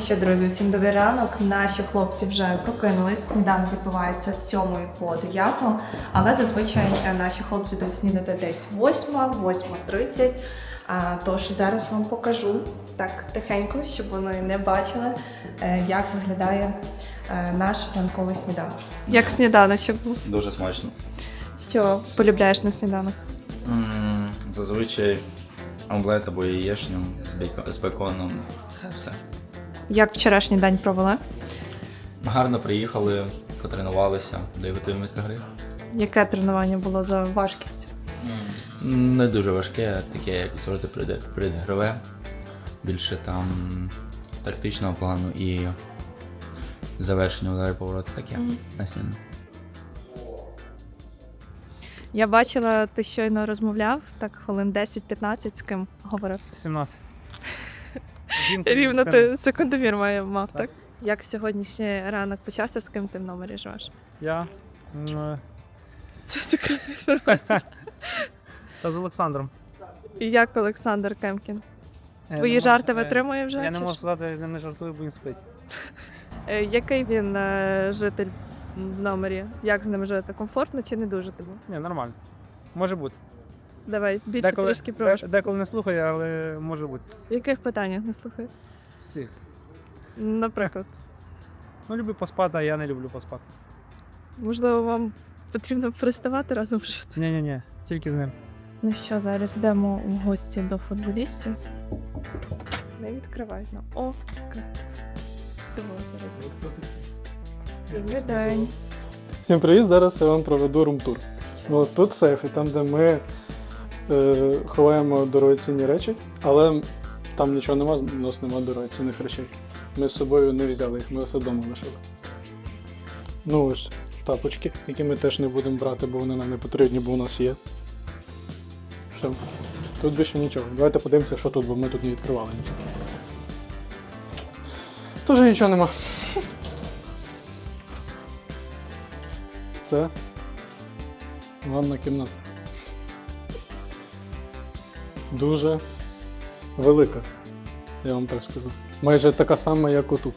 Ну що, друзі, всім добрий ранок. Наші хлопці вже прокинулись. Сніданок відбувається з 7 по 9, але зазвичай е, наші хлопці йдуть снідати десь 8, 8.30. А, Тож зараз вам покажу так тихенько, щоб вони не бачили, е, як виглядає е, наш ранковий сніданок. Як сніданочок був? Дуже смачно. Що полюбляєш на сніданок? Зазвичай омлет або яєчню з, бейко- з беконом. Все. Як вчорашній день провела? Гарно приїхали, потренувалися, де готуємось до гри. Яке тренування було за важкістю? Не дуже важке, таке як сорти предгрове. Більше там тактичного плану і завершення удару повороту таке Мгм. на сніданок. Я бачила, ти щойно розмовляв, так хвилин 10-15 з ким говорив. 17. Рівно ти секундомір має мав, так? Так. Як сьогоднішній ранок почався, з ким ти в номері живеш? Я. м, е, Це секретна інформація. Та з Олександром. І як Олександр Кемкін? Я Твої можу- жарти е, витримує вже? Я чи не можу що? сказати, я з ним не жартую, бо він спить. Е, Який він е, житель в номері? Як з ним жити? Комфортно чи не дуже тобі? Ні, нормально. Може бути. Давай більше трішки про де- деколи не слухаю, але може бути. В яких питаннях не слухай? Всіх. Наприклад, Ну, люблю поспати, а я не люблю поспати. можливо, вам потрібно переставати разом жити? Ні, ні, ні, тільки з ним. Ну що, зараз йдемо в гості до футболістів. Не відкривай нам. О, Диво зараз. Добрий день. Всім привіт! Зараз я вам проведу румтур. Ну, тут сейф, і там, де ми е, ховаємо дорогоцінні речі, але там нічого нема, у нас нема дорогоцінних речей. Ми з собою не взяли їх, ми все вдома лишили. Ну ось тапочки, які ми теж не будемо брати, бо вони нам не потрібні, бо у нас є. Все. Тут більше нічого. Давайте подивимося, що тут, бо ми тут не відкривали нічого. Тоже нічого нема. Це ванна кімната. Дуже велика, я вам так скажу. Майже така сама, як отут.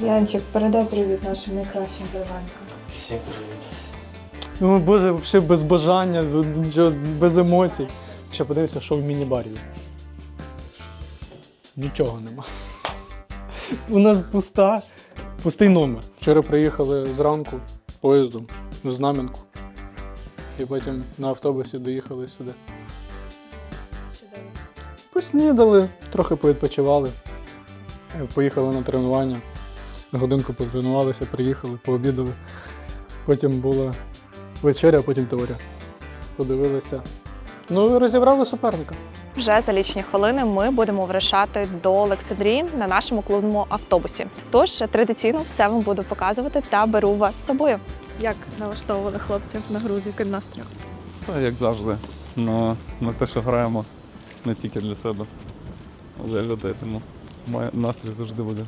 Янчик, передай привіт нашим найкращим вбиванькам. Ну, боже, взагалі без бажання, нічого, без емоцій. Ще подивіться, що в міні-барі. Нічого нема. У нас пуста, пустий номер. Вчора приїхали зранку поїздом в Знам'янку. І потім на автобусі доїхали сюди. Поснідали, трохи повідпочивали. Е, Поїхали на тренування. Годинку потренувалися, приїхали, пообідали. Потім була вечеря, а потім теорія. Подивилися. Ну, і розібрали суперника. Вже за лічні хвилини ми будемо вирушати до Олександрії на нашому клубному автобусі. Тож традиційно все вам буду показувати та беру вас з собою. Як налаштовували хлопців на гру з яким? Та як завжди. На, на те, що граємо не тільки для себе, а для людей. Тому настрій завжди буде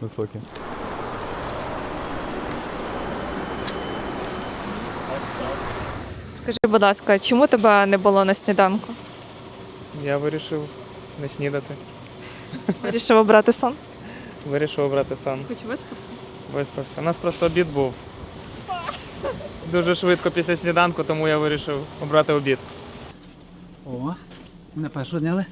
високий. Скажи, будь ласка, чому тебе не було на сніданку? Я вирішив не снідати. Вирішив обрати сон? Вирішив обрати сон. Хоч виспався? Виспався. У нас просто обід був. Дуже швидко після сніданку, тому я вирішив обрати обід. О, мене першу зняли.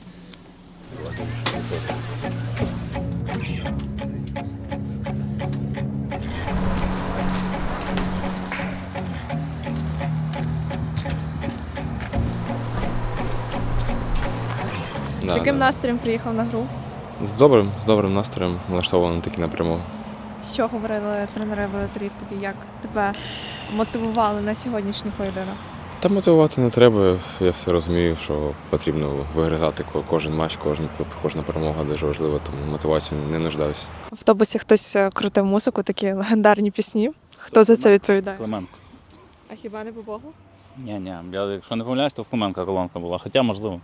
з яким настроєм приїхав на гру? З добрим, з добрим настроєм налаштований таки на перемогу. Що говорили тренери воротарів тобі? Як тебе мотивували на сьогоднішній поєдинок? Та мотивувати не треба. Я все розумію, що потрібно вигризати кожен матч, кожен, кожна перемога дуже важлива, тому мотивацію не нуждаюся. В автобусі хтось е, крутив музику, такі легендарні пісні. Хто за це відповідає? Клименко. А хіба не по Богу? Ні, ні, я якщо не помиляюсь, то в Клименка колонка була. Хоча, можливо,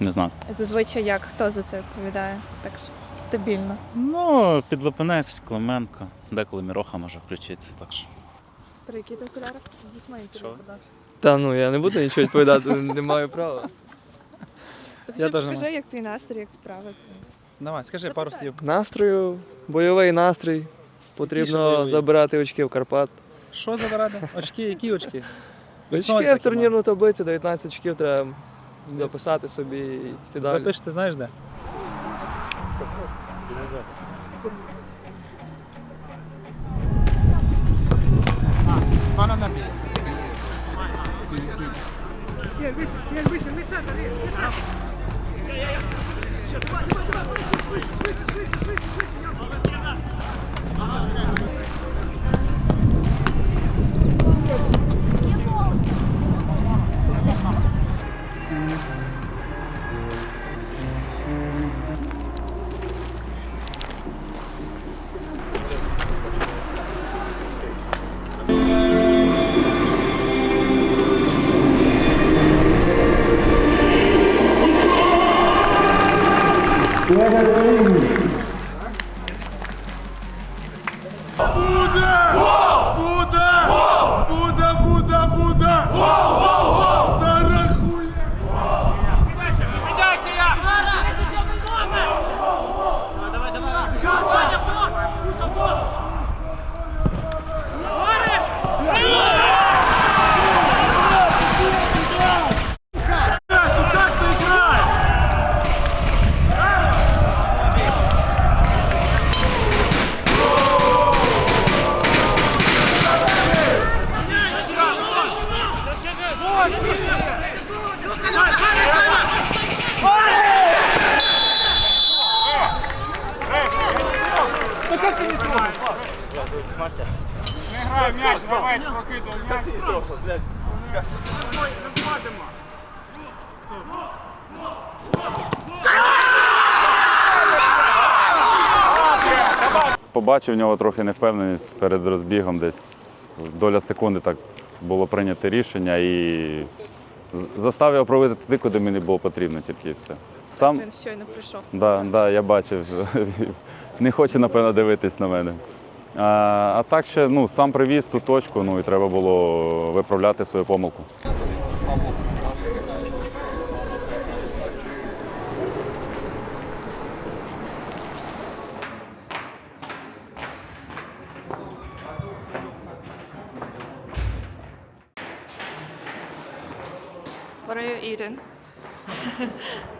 не знаю. Зазвичай як? Хто за це відповідає? Так що стабільно. Ну, підлопинець, Клименко, деколи Міроха може включитися, так що. При ти окулярах? Візьми Що? будь ласка. Та ну я не буду нічого відповідати, не маю права. Я теж не скажи, як твій настрій, як справи. Давай, скажи пару слів. Настрою, бойовий настрій. Потрібно бойовий? забирати очки в Карпат. Що забирати? Очки, які очки? Очки Сонця в турнірну таблицю, 19 очків треба записати собі і йти далі. Запиш, ти знаєш де? Є, вище, є, вище, не так, не так. Все, давай, давай, давай, швидше, швидше, швидше, швидше. Soldier! Побачив в нього трохи невпевненість перед розбігом, десь доля секунди так було прийнято рішення і з- заставив його проводити туди, куди мені було потрібно, тільки і все. Сам, Він щойно прийшов. да, да, я бачив, не хоче, напевно, дивитись на мене. А, так ще ну, сам привіз ту точку, ну і треба було виправляти свою помилку. What are you eating?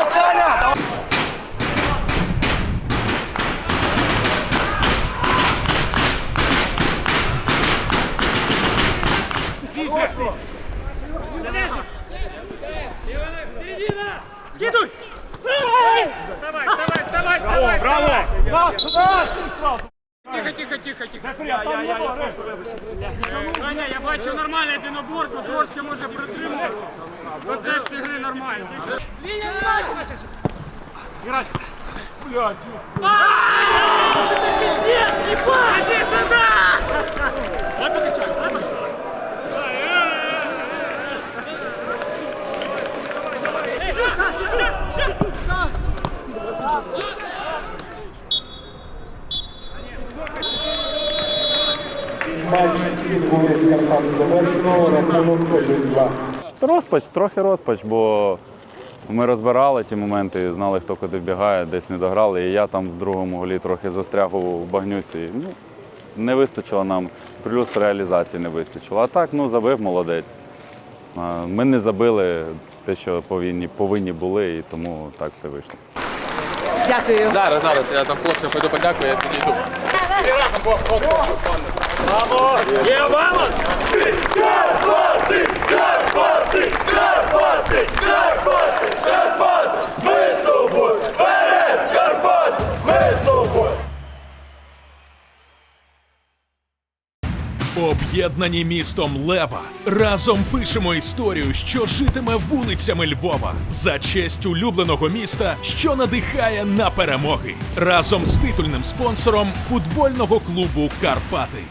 Аня, я бачу нормальне єдиноборство, трошки може притримувати. Контекст ігри нормальний. Матч 1-2. Розпач, трохи розпач, бо ми розбирали ті моменти, знали, хто куди бігає, десь не дограли. І я там в другому голі трохи застряг у багнюсі. Ну, не вистачило нам, плюс реалізації не вистачило. А так, ну, забив молодець. Ми не забили те, що повинні, повинні були, і тому так все вийшло. Дякую. Зараз, зараз, я там хлопцям пойду подякую, я підійду. Об'єднані містом Лева. Разом пишемо історію, що житиме вулицями Львова. За честь улюбленого міста, що надихає на перемоги. Разом з титульним спонсором футбольного клубу Карпати.